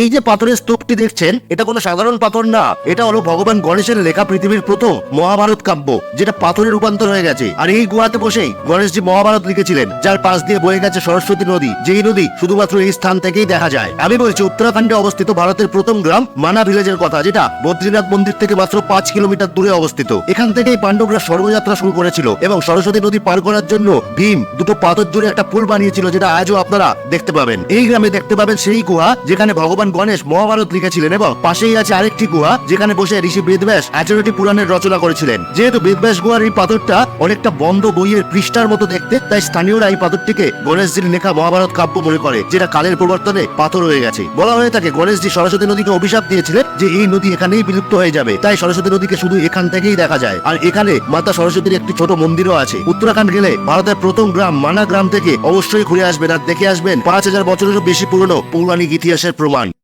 এই যে পাথরের স্তূপটি দেখছেন, এটা কোনো সাধারণ পাথর না। এটা হলো ভগবান গণেশের লেখা পৃথিবীর প্রথম মহাভারত কাব্য, যেটা পাথরে রূপান্তর হয়ে গেছে। আর এই গুহাতে বসেই গণেশজি মহাভারত লিখেছিলেন, যার পাশ দিয়ে বয়ে গেছে সরস্বতী নদী, যেই নদী শুধুমাত্র এই স্থান থেকেই দেখা যায়। আমি বলছি, উত্তরাখণ্ডে অবস্থিত ভারতের প্রথম গ্রাম মানা ভিলেজের কথা, যেটা বদ্রীনাথ মন্দির থেকে মাত্র পাঁচ কিলোমিটার দূরে অবস্থিত। এখান থেকেই পাণ্ডবরা স্বর্গযাত্রা শুরু করেছিল এবং সরস্বতী নদী পার করার জন্য ভীম দুটো পাথর জুড়ে একটা পুল বানিয়েছিল, যেটা আজও আপনারা দেখতে পাবেন। এই গ্রামে দেখতে পাবেন সেই গুহা, যেখানে ভগবান গণেশ মহাভারত লিখেছিলেন এবং পাশেই আছে আরেকটি গুহা, যেখানে বসে ঋষি বেদব্যাস আঠেরোটি পুরাণের রচনা করেছিলেন। যেহেতু বেদব্যাস গুহার এই পাথরটা অনেকটা বন্ধ বইয়ের পৃষ্ঠার মতো দেখতে, তাই স্থানীয়রা এই পাথরটিকে গণেশজির লেখা মহাভারত কাব্য মনে করে, যেটা কালের প্রবর্তনে পাথর হয়ে গেছে। বলা হয়ে থাকে, গণেশজি সরস্বতী নদীকে অভিশাপ দিয়েছিলেন যে এই নদী এখানেই বিলুপ্ত হয়ে যাবে। তাই সরস্বতী নদীকে শুধু এখান থেকেই দেখা যায়। আর এখানে মাতা সরস্বতীর একটি ছোট মন্দিরও আছে। উত্তরাখণ্ড গেলে ভারতের প্রথম গ্রাম মানা গ্রাম থেকে অবশ্যই ঘুরে আসবেন। আর দেখে আসবেন, পাঁচ হাজার বছরেরও বেশি পুরনো পৌরাণিক ইতিহাসের প্রমাণ।